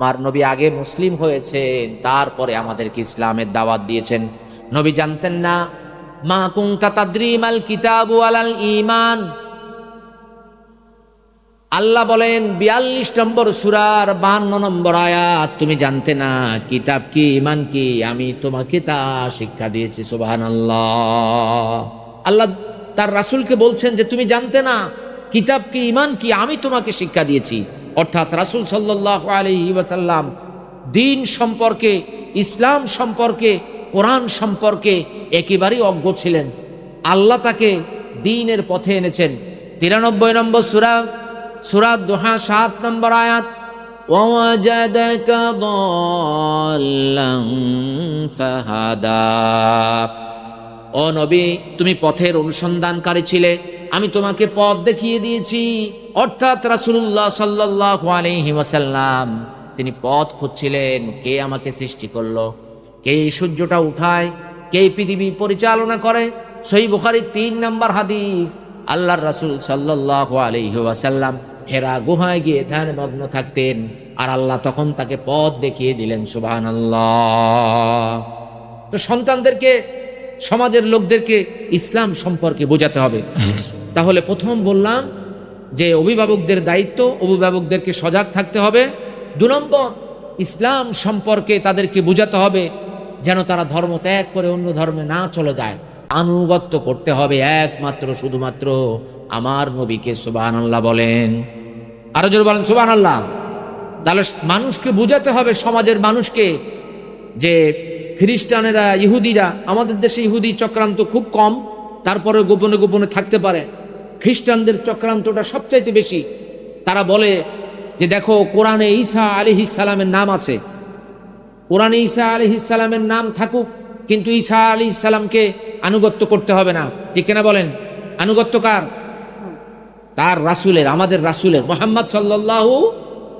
আমার নবী আগে মুসলিম হয়েছেন, তারপরে আমাদেরকে ইসলামের দাওয়াত দিয়েছেন। নবী জানতেন না, মা কুংতা তাদ্রিমাল কিতাবু আলাল ইমান আল্লাহ বলেন, বিয়াল্লিশ নম্বর সুরার বান্ন নম্বর আয়াত, তুমি জানতে না, কিতাব কি ইমান কি, আমি তোমাকে তা শিক্ষা দিয়েছি সুবাহান আল্লাহ আল্লাহ তার রাসূলকে বলছেন যে, তুমি জানতে না, কিতাব কি ইমান কি, আমি তোমাকে শিক্ষা দিয়েছি। অর্থাৎ রাসূল সাল্লাহ আলহি ওয়াসাল্লাম দিন সম্পর্কে ইসলাম সম্পর্কে কোরআন সম্পর্কে একেবারেই অজ্ঞ ছিলেন আল্লাহ তাকে দিনের পথে এনেছেন তিরানব্বই নম্বর সুরা সুরা দোহা সাত নম্বর আয়াত ووجدك ضالا فهدى ও নবী তুমি পথের অনুসন্ধানকারী ছিলে আমি তোমাকে পথ দেখিয়ে দিয়েছি। অর্থাৎ রাসূলুল্লাহ সাল্লাল্লাহু আলাইহি ওয়াসাল্লাম, তিনি পথ খুঁজছিলেন, কে আমাকে সৃষ্টি করল, কে সূর্যটা উঠায়, কে পৃথিবী পরিচালনা করে। সই বুখারির তিন নম্বর হাদিস, আল্লাহর রাসূল আলাইহি ওয়াসাল্লাম হেরা গুহায় গিয়ে ধ্যান মগ্ন থাকতেন, আর আল্লাহ তখন তাকে পথ দেখিয়ে দিলেন, সুবহানাল্লাহ। তো সন্তানদেরকে, সমাজের লোকদেরকে ইসলাম সম্পর্কে বোঝাতে হবে। তাহলে প্রথম বললাম যে অভিভাবকদের দায়িত্ব, অভিভাবকদেরকে সজাগ থাকতে হবে। দু নম্বর, ইসলাম সম্পর্কে তাদেরকে বোঝাতে হবে যেন তারা ধর্ম ত্যাগ করে অন্য ধর্মে না চলে যায়। আনুগত্য করতে হবে একমাত্র, শুধুমাত্র আমার নবীকে সুবাহ আল্লাহ বলেন। আরও জোর বলেন সুবাহ আল্লাহ তাহলে মানুষকে বোঝাতে হবে, সমাজের মানুষকে, যে খ্রিস্টানেরা, ইহুদিরা, আমাদের দেশে ইহুদি চক্রান্ত খুব কম তারপরে গোপনে গোপনে থাকতে পারে। খ্রিস্টানদের চক্রান্তটা সবচাইতে বেশি। তারা বলে যে দেখো, কোরআনে ঈসা আলি সালামের নাম আছে। কোরআনে ঈসা আলি সালামের নাম থাকুক, কিন্তু ঈসা আলি সালামকে আনুগত্য করতে হবে না। ঠিক কিনা বলেন? আনুগত্য কার? তার রাসুলের, আমাদের রাসুলের, মোহাম্মদ সাল্লাল্লাহু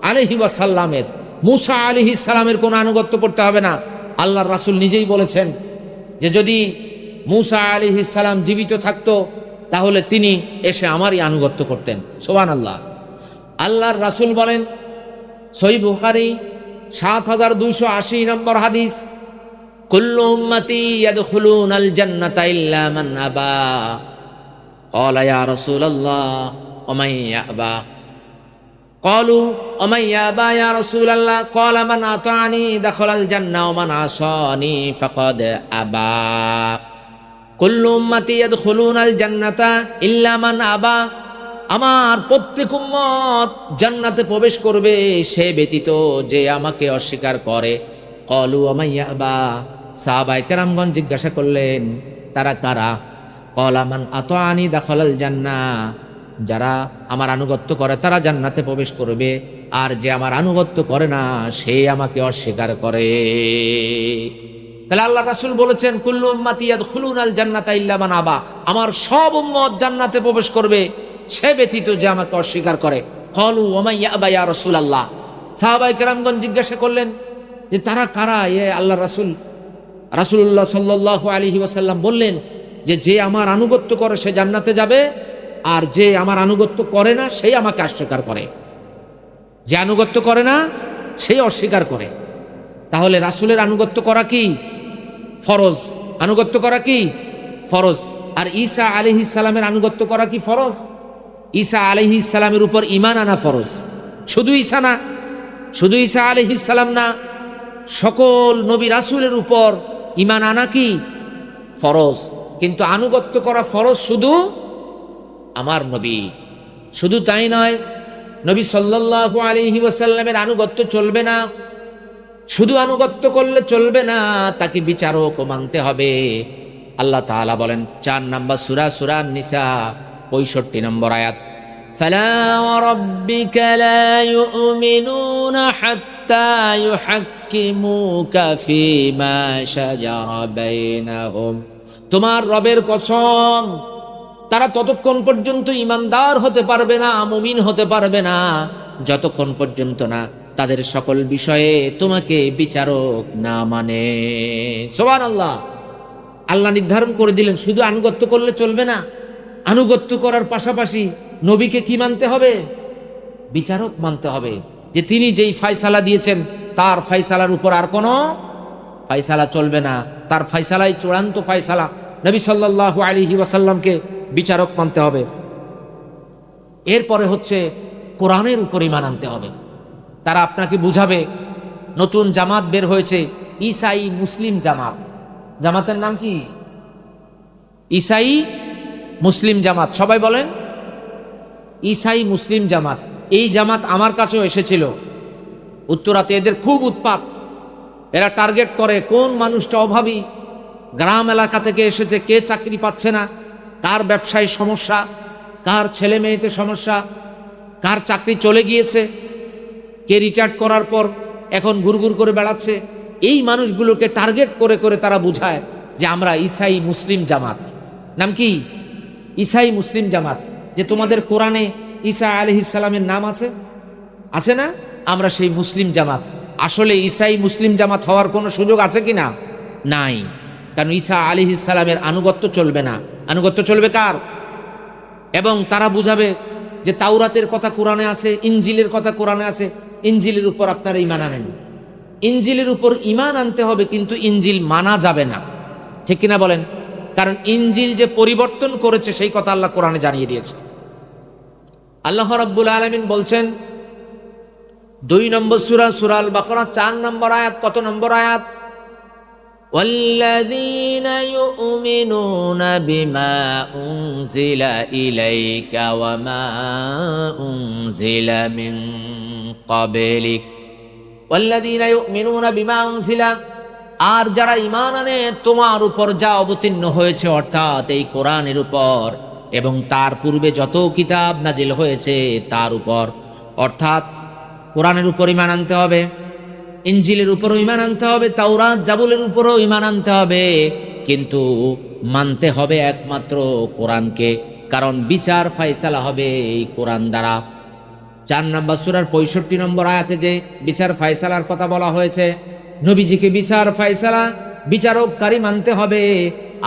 আলহি ওয়াসাল্লামের। মুসা আলিহি সালামের কোনো আনুগত্য করতে হবে না। আল্লাহর রাসুল নিজেই বলেছেন যে যদি মুসা আলিহি সালাম জীবিত থাকতো তাহলে তিনি এসে আমারই আনুগত্য করতেন। সোহান আল্লাহ আল্লাহর রাসুল বলেন সই বুহারি সাত হাজার দুইশো আশি নম্বর হাদিস, কুল্লু আতানি মান আবা। কল্লু উম্মাতি ইয়াদখুলুন আল জান্নাতা ইল্লা আবা। আমার প্রত্যেক উম্মত জান্নাতে প্রবেশ করবে, সে ব্যতীত যে আমাকে অস্বীকার করে। কলু আমাইয়া বা সাহাবাই কেরামগঞ্জ জিজ্ঞাসা করলেন, তারা কারা? কলামান আত আনি দাখলাল জান্না। যারা আমার আনুগত্য করে, তারা জান্নাতে প্রবেশ করবে। আর যে আমার আনুগত্য করে না, সে আমাকে অস্বীকার করে। তাহলে আল্লাহ রাসুল বলেছেন, কুল্লু উম্মাতি ইয়াদখুলুন আল জান্নাতা ইল্লা মান আবা। আমার সব উম্মত জান্নাতে প্রবেশ করবে, সে ব্যতীত যে আমাকে অস্বীকার করে। কলু ওমাই ইয়াবা ইয়া রাসূলুল্লাহ? সাহাবাই কেরামগঞ্জ জিজ্ঞাসা করলেন যে, তারা কারা এ আল্লাহ রাসূল? রাসূলুল্লাহ সাল্লাল্লাহু আলাইহি ওয়াসাল্লাম বললেন যে যে আমার আনুগত্য করে, সে জান্নাতে যাবে, আর যে আমার আনুগত্য করে না, সেই আমাকে অস্বীকার করে। যে আনুগত্য করে না, সেই অস্বীকার করে। তাহলে রাসূলের আনুগত্য করা কি? ফরজ। আনুগত্য করা কি? ফরজ। আর ঈসা আলহি সালামের আনুগত্য করা কি ফরজ? ঈসা আলহি সালামের উপর ইমান আনা ফরজ। শুধু ঈসা না, শুধু ঈসা আলহি সালাম না, সকল নবী রাসূলের উপর ইমান আনা কি? ফরজ। কিন্তু আনুগত্য করা ফরজ শুধু আমার নবী। শুধু তাই নয়, নবী সাল্লাল্লাহু আলহি ওয়াসাল্লামের আনুগত্য চলবে না। শুধু আনুগত্য করলে চলবে না তাকে বিচারক মানতে হবে আল্লাহ তাআলা বলেন চার নাম্বার সুরা সুরা নিসা পঁয়ষট্টি নম্বর আয়াত فلا وربك لا يؤمنون حتى يحكموك فيما شجر بينهم তোমার রবের কসম তারা ততক্ষণ পর্যন্ত ইমানদার হতে পারবে না মুমিন হতে পারবে না যতক্ষণ পর্যন্ত না তাদের সকল বিষয়ে তোমাকে বিচারক না মানে। সোবান আল্লাহ আল্লাহ নির্ধারণ করে দিলেন, শুধু আনুগত্য করলে চলবে না। আনুগত্য করার পাশাপাশি নবীকে কি মানতে হবে? বিচারক মানতে হবে। যে তিনি যেই ফায়সালা দিয়েছেন, তার ফায়সালার উপর আর কোনো ফায়সালা চলবে না। তার ফায়সালাই চূড়ান্ত ফায়সালা নবী সাল্লাল্লাহু আলাইহি ওয়াসাল্লামকে বিচারক মানতে হবে। এরপরে হচ্ছে কোরআনের উপর ইমান আনতে হবে। তারা আপনাকে বুঝাবে। নতুন জামাত বের হয়েছে ইসাই মুসলিম জামাত। জামাতের নাম কি? ইসাই মুসলিম জামাত। সবাই বলেন ইসাই মুসলিম জামাত। এই জামাত আমার কাছেও এসেছিল। উত্তরাতে এদের খুব উৎপাত। এরা টার্গেট করে কোন মানুষটা অভাবী, গ্রাম এলাকা থেকে এসেছে, কে চাকরি পাচ্ছে না, কার ব্যবসায় সমস্যা, কার ছেলে মেয়েতে সমস্যা, কার চাকরি চলে গিয়েছে। কে রিটায়ার্ড করার পর এখন ঘুরঘুর করে বেড়াচ্ছে, এই মানুষগুলোকে টার্গেট করে করে তারা বুঝায় যে আমরা ইসাই মুসলিম জামাত। নাম কি? ইসাই মুসলিম জামাত। যে তোমাদের কোরআনে ঈসা আলহিসাল্লামের নাম আছে? আছে না? আমরা সেই মুসলিম জামাত। আসলে ইসাই মুসলিম জামাত হওয়ার কোনো সুযোগ আছে কি না নাই। কারণ ঈসা আলিহিসাল্লামের আনুগত্য চলবে না। আনুগত্য চলবে কার? এবং তারা বুঝাবে যে তাওরাতের কথা কোরআনে আছে ইঞ্জিলের কথা কোরআনে আছে। ইঞ্জিলের উপর আপনারা ইমান আনেন ইঞ্জিলের উপর ইমান আনতে হবে কিন্তু ইঞ্জিল মানা যাবে না ঠিক কিনা বলেন কারণ ইঞ্জিল যে পরিবর্তন করেছে সেই কথা আল্লাহ কোরআনে জানিয়ে দিয়েছে আল্লাহ রাব্বুল আলমিন বলছেন দুই নম্বর সুরা সুরাল বাকরা চার নম্বর আয়াত কত নম্বর আয়াত والذين يؤمنون بما أنزل إليك وما أنزل من قبلك والذين يؤمنون بما أنزل আর যারা ইমান আনে তোমার উপর যা অবতীর্ণ হয়েছে অর্থাৎ এই কোরআনের উপর এবং তার পূর্বে যত কিতাব নাজিল হয়েছে তার উপর অর্থাৎ কোরআনের উপর ইমান আনতে হবে ইঞ্জিলের উপরও ইমান আনতে হবে তাওরাত জাবুলের উপরও ইমান আনতে হবে কিন্তু মানতে হবে একমাত্র কোরআনকে কারণ বিচার ফাইসালা হবে এই কোরআন দ্বারা চার নম্বর সুরার পঁয়ষট্টি নম্বর আয়াতে যে বিচার ফাইসালার কথা বলা হয়েছে, নবীজিকে বিচার ফাইসালা বিচারককারী মানতে হবে,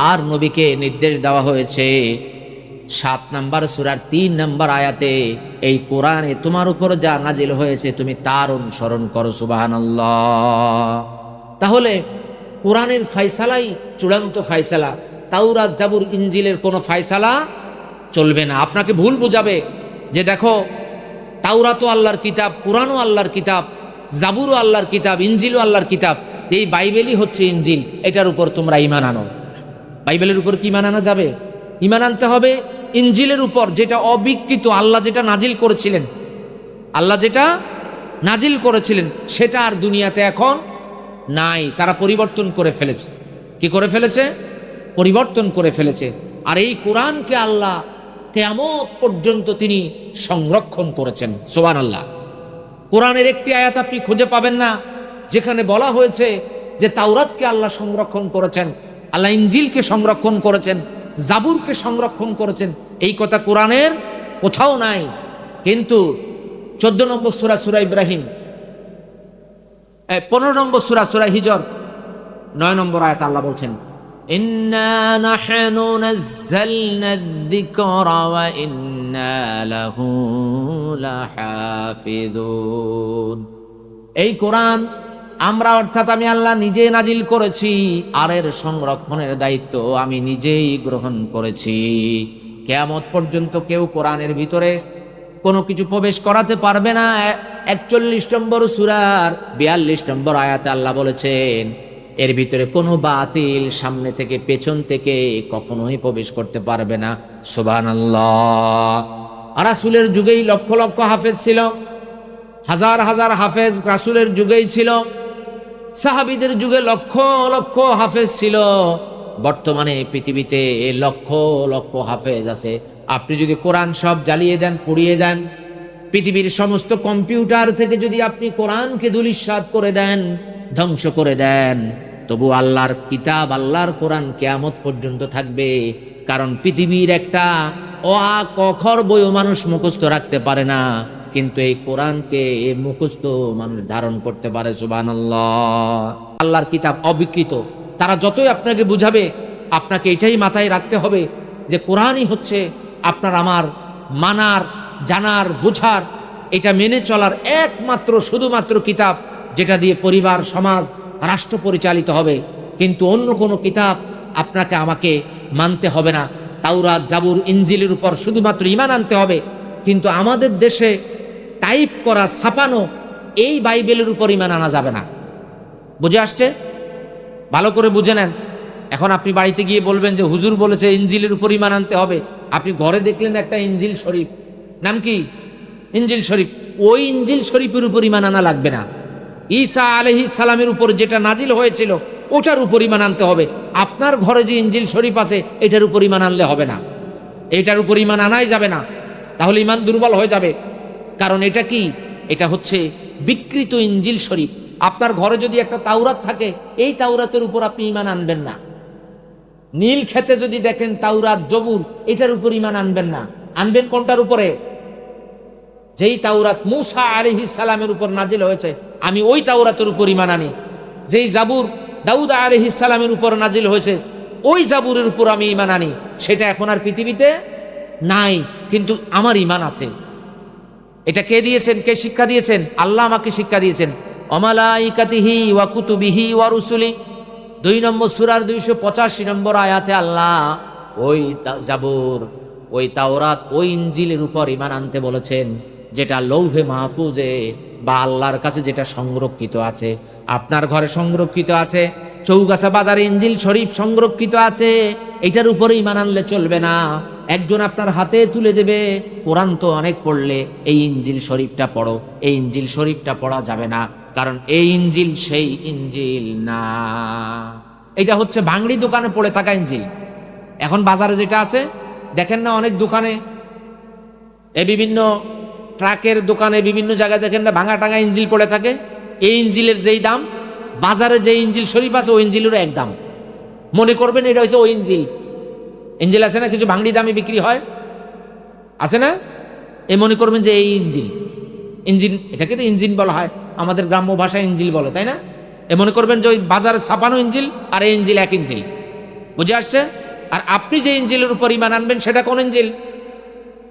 আর নবীকে নির্দেশ দেওয়া হয়েছে। সাত নাম্বার সুরার তিন নাম্বার আয়াতে এই কোরআনে তোমার উপর যা নাজিল হয়েছে তুমি তার অনুসরণ করো সুবাহান তাহলে কোরআনের ফাইসালাই চূড়ান্ত ফাইসালা তাওরাত, জাবুর ইঞ্জিলের কোনো ফাইসালা চলবে না। আপনাকে ভুল বুঝাবে যে দেখো তাওরাতও আল্লাহর কিতাব, কোরআনও আল্লাহর কিতাব, জাবুরও আল্লাহর কিতাব ইঞ্জিলও আল্লাহর কিতাব। এই বাইবেলই হচ্ছে ইঞ্জিল এটার উপর তোমরা ইমান আনো। বাইবেলের উপর কি ইমান আনা যাবে? ইমান আনতে হবে ইঞ্জিলের উপর, যেটা অবিকৃত, আল্লাহ যেটা নাজিল করেছিলেন। আল্লাহ যেটা নাজিল করেছিলেন, সেটা আর দুনিয়াতে এখন নাই, তারা পরিবর্তন করে ফেলেছে। কি করে ফেলেছে? পরিবর্তন করে ফেলেছে। আর এই কোরআনকে আল্লাহ কেয়ামত পর্যন্ত তিনি সংরক্ষণ করেছেন। সোবান আল্লাহ কোরআনের একটি আয়াত আপনি খুঁজে পাবেন না, যেখানে বলা হয়েছে যে তাওরাতকে আল্লাহ সংরক্ষণ করেছেন, আল্লাহ ইঞ্জিলকে সংরক্ষণ করেছেন, জাবুরকে সংরক্ষণ করেছেন। এই কথা কোরআনের কোথাও নাই। কিন্তু চোদ্দ নম্বর সুরা সুরা ইব্রাহিম পনেরো নম্বর সুরা সুরা হিজর, নয় নম্বর আয়াত আল্লাহ বলছেন إنا نحن نزلنا الذكر وإنا له لحافظون এই কোরআন আমরা অর্থাৎ আমি আল্লাহ নিজে নাজিল করেছি আর এর সংরক্ষণের দায়িত্ব আমি নিজেই গ্রহণ করেছি কেয়ামত পর্যন্ত কেউ কোরআনের ভিতরে কোনো কিছু প্রবেশ করাতে পারবে না একচল্লিশ নম্বর সুরার বিয়াল্লিশ নম্বর আয়াতে আল্লাহ বলেছেন এর ভিতরে কোনো বাতিল সামনে থেকে, পেছন থেকে কখনোই প্রবেশ করতে পারবে না। সুবান রাসুলের যুগেই লক্ষ লক্ষ হাফেজ ছিল। হাজার হাজার হাফেজ রাসুলের যুগেই ছিল। সাহাবিদের যুগে লক্ষ লক্ষ হাফেজ ছিল। বর্তমানে পৃথিবীতে লক্ষ লক্ষ হাফেজ আছে। আপনি যদি কোরআন সব জ্বালিয়ে দেন, পুড়িয়ে দেন, পৃথিবীর সমস্ত কম্পিউটার থেকে যদি আপনি কোরআনকে দুলিশ্বাদ করে দেন, ধ্বংস করে দেন তবু আল্লাহর কিতাব, আল্লাহর কোরআন কেয়ামত পর্যন্ত থাকবে। কারণ পৃথিবীর একটা অ আ কখর বইও মানুষ মুখস্থ রাখতে পারে না। কিন্তু এই কোরআনকে মুখস্থ মানুষ ধারণ করতে পারে সুবান আল্লাহর কিতাব অবিকৃত। তারা যতই আপনাকে বুঝাবে, আপনাকে এটাই মাথায় রাখতে হবে যে কোরআনই হচ্ছে আপনার আমার মানার, জানার, বোঝার, এটা মেনে চলার একমাত্র, শুধুমাত্র কিতাব যেটা দিয়ে পরিবার, সমাজ রাষ্ট্র পরিচালিত হবে, কিন্তু অন্য কোনো কিতাব আপনাকে আমাকে মানতে হবে না। তাওরাত, জাবুর ইঞ্জিলের উপর শুধুমাত্র ইমান আনতে হবে, কিন্তু আমাদের দেশে টাইপ করা, ছাপানো এই বাইবেলের উপর ইমান আনা যাবে না। বুঝে আসছে? ভালো করে বুঝে নেন। এখন আপনি বাড়িতে গিয়ে বলবেন যে, হুজুর বলেছে ইঞ্জিলের উপর ইমান আনতে হবে। আপনি ঘরে দেখলেন একটা ইঞ্জিল শরীফ। নাম কি? ইঞ্জিল শরীফ। ওই ইঞ্জিল শরীফের উপর ইমান আনা লাগবে না। ঈসা আলহি সালামের উপর যেটা নাজিল হয়েছিল, ওটার উপর ইমান আনতে হবে। আপনার ঘরে যে ইঞ্জিল শরীফ আছে, এটার উপর ইমান আনলে হবে না। এটার উপর ইমান আনাই যাবে না। তাহলে ইমান দুর্বল হয়ে যাবে। কারণ এটা কি? এটা হচ্ছে বিকৃত ইঞ্জিল শরীফ। আপনার ঘরে যদি একটা তাওরাত থাকে, এই তাওরাতের উপর আপনি ইমান আনবেন না। নীল খেতে যদি দেখেন তাওরাত জবুর, এটার উপর ইমান আনবেন না। আনবেন কোনটার উপরে? যেই তাওরাত মুসা আলিহি সালামের উপর নাজিল হয়েছে, আমি ওই তাওরাতের উপর ইমান আনি। যেই জাবুর দাউদ আলিহি সালামের উপর নাজিল হয়েছে, ওই জাবুরের উপর আমি ইমান আনি। সেটা এখন আর পৃথিবীতে নাই, কিন্তু আমার ইমান আছে। এটা কে দিয়েছেন? কে শিক্ষা দিয়েছেন? আল্লাহ আমাকে শিক্ষা দিয়েছেন। অমালাইকাতিহি ওয়া কুতুবিহি ওয়া রুসুলি। দুই নম্বর সুরার দুইশো পঁচাশি নম্বর আয়াতে আল্লাহ ওই জাবুর, ওই তাওরাত, ওই ইঞ্জিলের উপর ইমান আনতে বলেছেন। যেটা লৌহে মাহফুজে বা আল্লাহর কাছে যেটা সংরক্ষিত আছে। আপনার ঘরে সংরক্ষিত আছে, চৌগাছা বাজারে ইঞ্জিল শরীফ সংরক্ষিত আছে, এটার উপরেই ইমান আনলে চলবে না। একজন আপনার হাতে তুলে দেবে, কোরআন তো অনেক পড়লে এই ইঞ্জিল শরীফটা পড়ো, এই ইঞ্জিল শরীফটা পড়া যাবে না, কারণ এই ইঞ্জিল সেই ইঞ্জিল না। এটা হচ্ছে ভাঙড়ি দোকানে পড়ে থাকা ইঞ্জিল। এখন বাজারে যেটা আছে, দেখেন না অনেক দোকানে, এ বিভিন্ন ট্রাকের দোকানে বিভিন্ন জায়গায় দেখেন না, ভাঙা টাঙা ইঞ্জিল পড়ে থাকে। এই ইঞ্জিলের যেই দাম, বাজারে যে ইঞ্জিল শরীফ আছে, ওই ইঞ্জিলেরও এক দাম। মনে করবেন এটা হচ্ছে ওই ইঞ্জিল। ইঞ্জিল আছে না, কিছু ভাঙড়ি দামে বিক্রি হয়? আছে না? এ মনে করবেন যে এই ইঞ্জিল। ইঞ্জিন এটাকে তো ইঞ্জিন বলা হয়। আমাদের গ্রাম্য ভাষায় ইঞ্জিল বলে, তাই না? এ মনে করবেন যে ওই বাজারে ছাপানো ইঞ্জিল আর এই ইঞ্জিল এক ইঞ্জিল। বুঝে আসছে? আর আপনি যে ইঞ্জিলের উপর ইমান আনবেন, সেটা কোন ইঞ্জিল?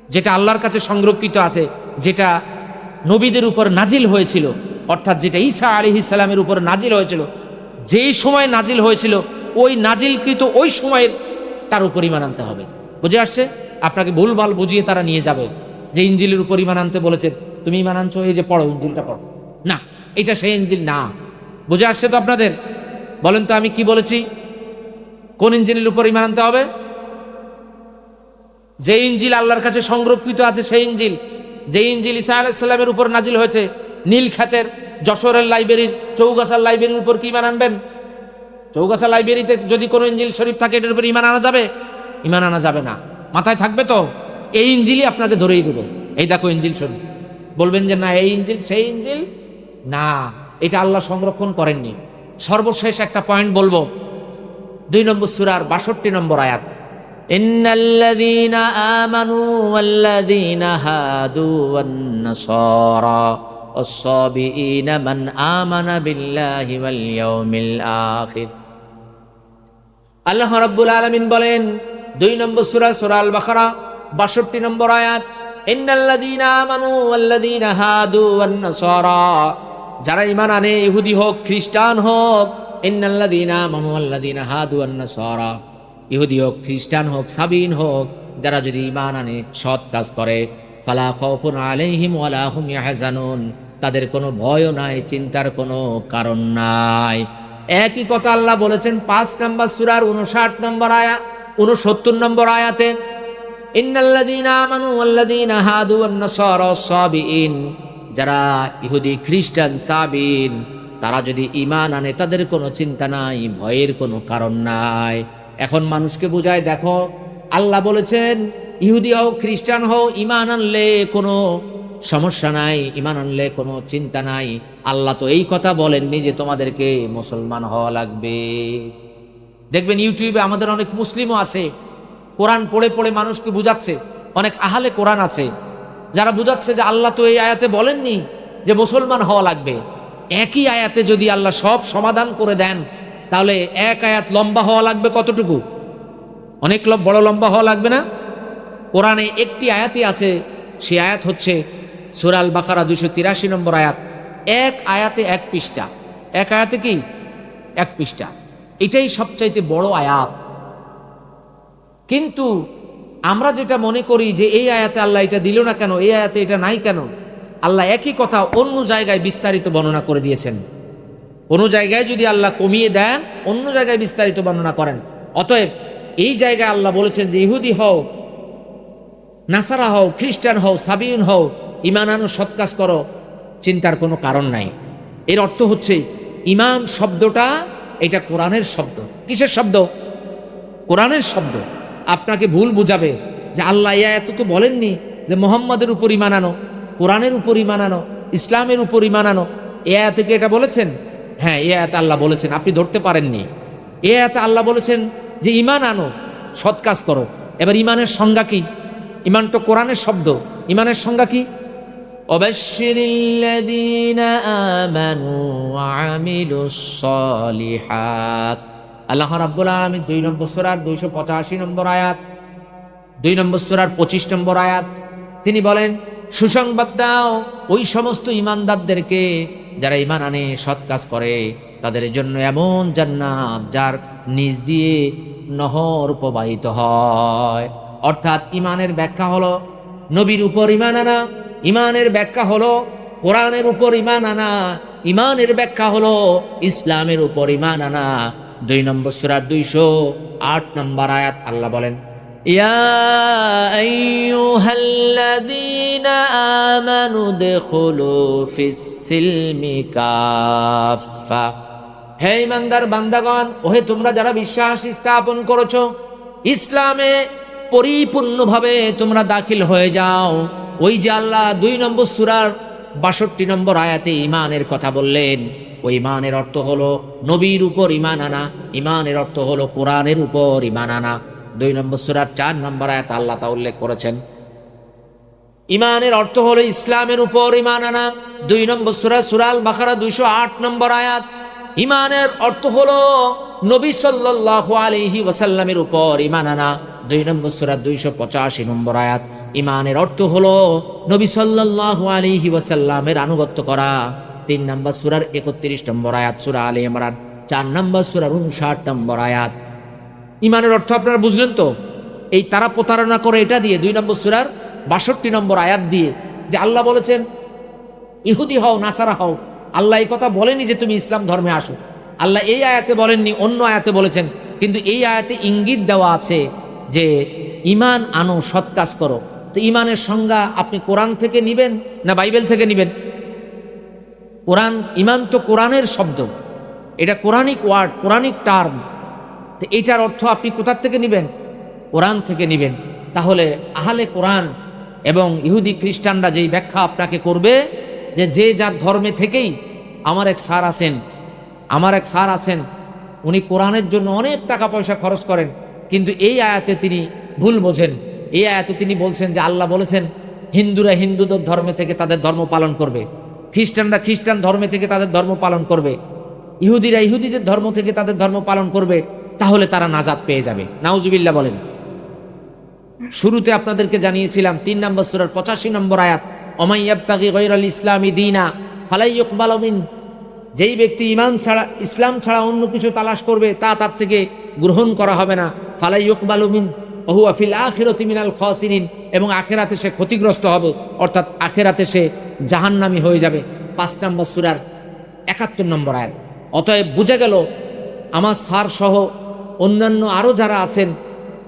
যেটা আল্লাহর কাছে সংরক্ষিত আছে, যেটা নবীদের উপর নাজিল হয়েছিল, অর্থাৎ যেটা ঈসা আলী ইসলামের উপর নাজিল হয়েছিল যেই সময় নাজিল হয়েছিল, ওই নাজিলকৃত ওই সময়ের তার উপর ইমান আনতে হবে। বুঝে আসছে? আপনাকে ভুলভাল বুঝিয়ে তারা নিয়ে যাবে। যে ইঞ্জিলের উপর ইমান আনতে বলেছে, তুমি ইমান আনছো, এই যে পড়ো, ইঞ্জিলটা পড়ো। না, এটা সেই ইঞ্জিল না। বুঝে আসছে তো আপনাদের? বলেন তো আমি কি বলেছি? কোন ইঞ্জিনের উপর ইমান আনতে হবে? যে ইঞ্জিল আল্লাহর কাছে সংরক্ষিত আছে সেই ইঞ্জিল, যে ইঞ্জিল ইসা আলাইসাল্লামের উপর নাজিল হয়েছে, নীল খাতের যশোরের লাইব্রেরির, চৌগাছার লাইব্রেরির উপর কি ইমান আনবেন? চৌগাছা লাইব্রেরিতে যদি কোনো ইঞ্জিল শরীফ থাকে, এটার উপর ইমান আনা যাবে? ইমান আনা যাবে না। মাথায় থাকবে তো? এই ইঞ্জিলই আপনাকে ধরেই দেবে। এই দেখো ইঞ্জিল শরীফ। বলবেন যে, না, এই ইঞ্জিল, সেই ইঞ্জিল? না, এটা আল্লাহ সংরক্ষণ করেননি। সর্বশেষ একটা পয়েন্ট বলব। দুই নম্বর সুরার বাষট্টি নম্বর আয়াত। إن الذين آمنوا والذين هادوا والنصارى والصابئين من آمن بالله واليوم الآخر আল্লাহ রাব্বুল আলামিন বলেন দুই নম্বর সূরা সূরা আল বাকারা 62 নম্বর আয়াত ইন্নাল্লাযীনা আমানু ওয়াল্লাযীনা হাদু ওয়ান নাসারা যারা ঈমান আনে ইহুদি হোক খ্রিস্টান হোক ইন্নাল্লাযীনা আমানু ওয়াল্লাযীনা হাদু ওয়ান নাসারা ইহুদি হোক, খ্রিস্টান হোক, সাবিন হোক, যারা যদি ইমান আনে, সৎ কাজ করে। ফালা খাউফুন আলাইহিম ওয়ালা ইয়াহজানুন। তাদের কোনো ভয়ও নাই, চিন্তার কোনো কারণ নাই। একই কথা আল্লাহ বলেছেন পাঁচ নম্বর সুরার উনষাট নম্বর আয়া উনসত্তর নম্বর আয়াতে যারা ইহুদি, খ্রিস্টান, সাবিন, তারা যদি ইমান আনে, তাদের কোনো চিন্তা নাই, ভয়ের কোনো কারণ নাই। এখন মানুষকে বোঝায়, দেখো, আল্লাহ বলেছেন, ইহুদি হও, খ্রিস্টান হও, ইমান আনলে কোনো সমস্যা নাই, ইমান আনলে কোনো চিন্তা নাই। আল্লাহ তো এই কথা বলেননি যে তোমাদেরকে মুসলমান হওয়া লাগবে। দেখবেন ইউটিউবে আমাদের অনেক মুসলিমও আছে, কোরআন পড়ে পড়ে মানুষকে বুঝাচ্ছে, অনেক আহালে কোরআন আছে, যারা বুঝাচ্ছে যে আল্লাহ তো এই আয়াতে বলেননি যে মুসলমান হওয়া লাগবে। একই আয়াতে যদি আল্লাহ সব সমাধান করে দেন তাহলে এক আয়াত লম্বা হওয়া লাগবে কতটুকু? অনেক বড় লম্বা হওয়া লাগবে না? কোরআনে একটি আয়াতই আছে, সে আয়াত হচ্ছে সুরাল বাখারা দুশো তিরাশি নম্বর আয়াত। এক আয়াতে এক পৃষ্ঠা। এক আয়াতে কি? এক পৃষ্ঠা। এটাই সবচাইতে বড় আয়াত। কিন্তু আমরা যেটা মনে করি যে এই আয়াতে আল্লাহ এটা দিল না কেন, এই আয়াতে এটা নাই কেন, আল্লাহ একই কথা অন্য জায়গায় বিস্তারিত বর্ণনা করে দিয়েছেন। কোনো জায়গায় যদি আল্লাহ কমিয়ে দেন, অন্য জায়গায় বিস্তারিত বর্ণনা করেন। অতএব এই জায়গায় আল্লাহ বলেছেন যে, ইহুদি হও, নাসারা হও, খ্রিস্টান হও সাবিউন হও ইমান আনো, সৎ কাজ করো, চিন্তার কোনো কারণ নাই। এর অর্থ হচ্ছে ইমান শব্দটা এটা কোরআনের শব্দ। কিসের শব্দ? কোরআনের শব্দ। আপনাকে ভুল বুঝাবে যে, আল্লাহ ইয়া এত তো বলেননি যে, মোহাম্মদের উপর ইমান আনো, কোরআনের উপর ইমান আনো, ইসলামের উপর ইমান আনো। এ আয়াতে কি এটা বলেছেন? হ্যাঁ এ আয়াতে আল্লাহ বলেছেন, আপনি ধরতে পারেননি। এ এত আল্লাহ বলেছেন যে, ইমান আনো, সৎ কাজ করো। এবার ইমানের সংজ্ঞা কি? ইমান তো কোরআনের শব্দ। ইমানের সংজ্ঞা কি? অবশ্যের আল্লাহ রাব্বুল আলমী দুই নম্বর সোরার দুইশো পঁচাশি নম্বর আয়াত, দুই নম্বর সোরার পঁচিশ নম্বর আয়াত, তিনি বলেন, সুসংবাদ দাও ওই সমস্ত ইমানদারদেরকে যারা ইমান আনে, সৎ কাজ করে, তাদের জন্য এমন জান্নাত যার নিজ দিয়ে নহর প্রবাহিত হয়। অর্থাৎ ইমানের ব্যাখ্যা হলো নবীর উপর ইমান আনা ইমানের ব্যাখ্যা হলো কোরআনের উপর ইমান আনা ইমানের ব্যাখ্যা হলো ইসলামের উপর ইমান আনা। দুই নম্বর সুরা দুইশো আট নম্বর আয়াত আল্লাহ বলেন يا أيها الذين آمنوا ادخلوا في السلم كافة হে ইমানদার বান্দাগণ ওহে তোমরা যারা বিশ্বাস স্থাপন করেছো ইসলামে পরিপূর্ণভাবে তোমরা দাখিল হয়ে যাও ওই যে আল্লাহ দুই নম্বর সুরার বাষট্টি নম্বর আয়াতে ইমানের কথা বললেন ওই ইমানের অর্থ হলো নবীর উপর ইমান আনা ইমানের অর্থ হলো কোরআনের উপর ইমান আনা দুই নম্বর সুরার চার নম্বর আয়াত আল্লাহ তা উল্লেখ করেছেন। ইমানের অর্থ হলো ইসলামের উপর ইমান আনা। দুই নম্বর সুরা সুরাল বাখারা দুইশো আট নম্বর আয়াত। ইমানের অর্থ হলো নবী সাল্লাল্লাহু আলাইহি ওয়াসাল্লামের উপর ইমান আনা। দুই নম্বর সুরা দুইশো পঁচাশি নম্বর আয়াত। ইমানের অর্থ হলো নবী সাল্লাল্লাহু আলাইহি ওয়াসাল্লামের আনুগত্য করা। তিন নম্বর সুরার একত্রিশ নম্বর আয়াত, সুরা আলী ইমরান চার নম্বর সুরার উনষাট নম্বর আয়াত। ইমানের অর্থ আপনারা বুঝলেন তো? এই তারা প্রতারণা করে এটা দিয়ে, দুই নম্বর সুরার বাষট্টি নম্বর আয়াত দিয়ে, যে আল্লাহ বলেছেন, ইহুদি হও, নাসারা হও, আল্লাহ এই কথা বলেনি যে তুমি ইসলাম ধর্মে আসো। আল্লাহ এই আয়াতে বলেননি, অন্য আয়াতে বলেছেন, কিন্তু এই আয়াতে ইঙ্গিত দেওয়া আছে যে ইমান আনো, সৎ কাজ করো। তো ইমানের সংজ্ঞা আপনি কোরআন থেকে নিবেন না বাইবেল থেকে নিবেন? কোরআন, ইমান তো কোরআনের শব্দ। এটা কোরআনিক ওয়ার্ড, কোরআনিক টার্ম। তো এইটার অর্থ আপনি কোথার থেকে নেবেন? কোরআন থেকে নেবেন। তাহলে আহলে কোরআন এবং ইহুদি খ্রিস্টানরা যেই ব্যাখ্যা আপনাকে করবে, যে যে যার ধর্মে থেকেই আমার এক স্যার আছেন, আমার এক স্যার আছেন, উনি কোরআনের জন্য অনেক টাকা পয়সা খরচ করেন, কিন্তু এই আয়াতে তিনি ভুল বোঝেন। এই আয়াতে তিনি বলছেন যে আল্লাহ বলেছেন, হিন্দুরা হিন্দুদের ধর্মে থেকে তাদের ধর্ম পালন করবে। খ্রিস্টানরা খ্রিস্টান ধর্মে থেকে তাদের ধর্ম পালন করবে। ইহুদিরা ইহুদিদের ধর্ম থেকে তাদের ধর্ম পালন করবে। তাহলে তারা নাজাদ পেয়ে যাবে। নাউজুবিল্লাহ বলেন। শুরুতে আপনাদেরকে জানিয়েছিলাম, তিন নম্বর সুরার পঁচাশি নম্বর আয়াত অমাইয়াবতাকি গৈরাল ইসলামী দিনা ফালাইয়কবাল মিন। যেই ব্যক্তি ইমান ছাড়া, ইসলাম ছাড়া অন্য কিছু তালাশ করবে, তা তার থেকে গ্রহণ করা হবে না। ফালাইয়কবাল মিন ওহু আফিল আখিরতি মিনাল খসিনিন এবং আখেরাতে সে ক্ষতিগ্রস্ত হবে, অর্থাৎ আখেরাতে সে জাহান্নামি হয়ে যাবে। পাঁচ নম্বর সুরার একাত্তর নম্বর আয়াত। অতএব বুঝে গেল, আমার স্যার সহ অন্যান্য আরও যারা আছেন,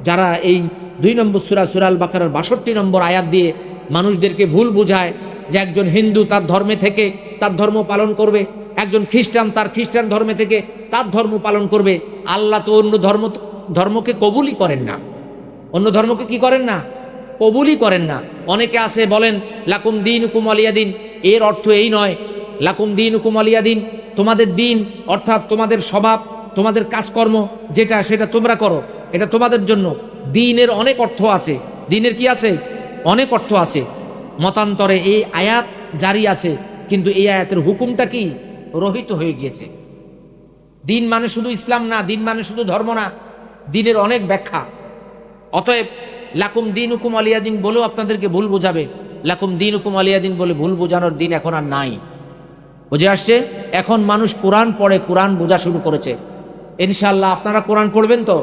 যারা এই দুই নম্বর সুরা সুরাল বাকারার বাষট্টি নম্বর আয়াত দিয়ে মানুষদেরকে ভুল বোঝায় যে একজন হিন্দু তার ধর্মে থেকে তার ধর্ম পালন করবে, একজন খ্রিস্টান তার খ্রিস্টান ধর্মে থেকে তার ধর্ম পালন করবে, আল্লাহ তো অন্য ধর্ম, ধর্মকে কবুলই করেন না। অন্য ধর্মকে কি করেন না? কবুলই করেন না। অনেকে আসে বলেন, লাকুম দিন হুকুম আলিয়া দিন। এর অর্থ এই নয়, লাকুম দিন হুকুম আলিয়া দিন। তোমাদের দিন অর্থাৎ তোমাদের স্বভাব তোমাদের কাজকর্ম যেটা সেটা তোমরা করো, এটা তোমাদের জন্য। দিনের অনেক অর্থ আছে। দিনের কি আছে? অনেক অর্থ আছে। মতান্তরে এই আয়াত জারি আছে, কিন্তু এই আয়াতের হুকুমটা কি? রহিত হয়ে গিয়েছে। দিন মানে শুধু ইসলাম না, দিন মানে শুধু ধর্ম না, দিনের অনেক ব্যাখ্যা। অতএব, লাকুম দিন হুকুম আলিয়া দিন বলেও আপনাদেরকে ভুল বোঝাবে। লাকুম দিন হুকুম আলিয়া দিন বলে ভুল বোঝানোর দিন এখন আর নাই। বুঝে আসছে? এখন মানুষ কোরআন পড়ে, কোরআন বোঝা শুরু করেছে। ইনশাল্লাহ আপনারা কোরআন পড়বেন তো?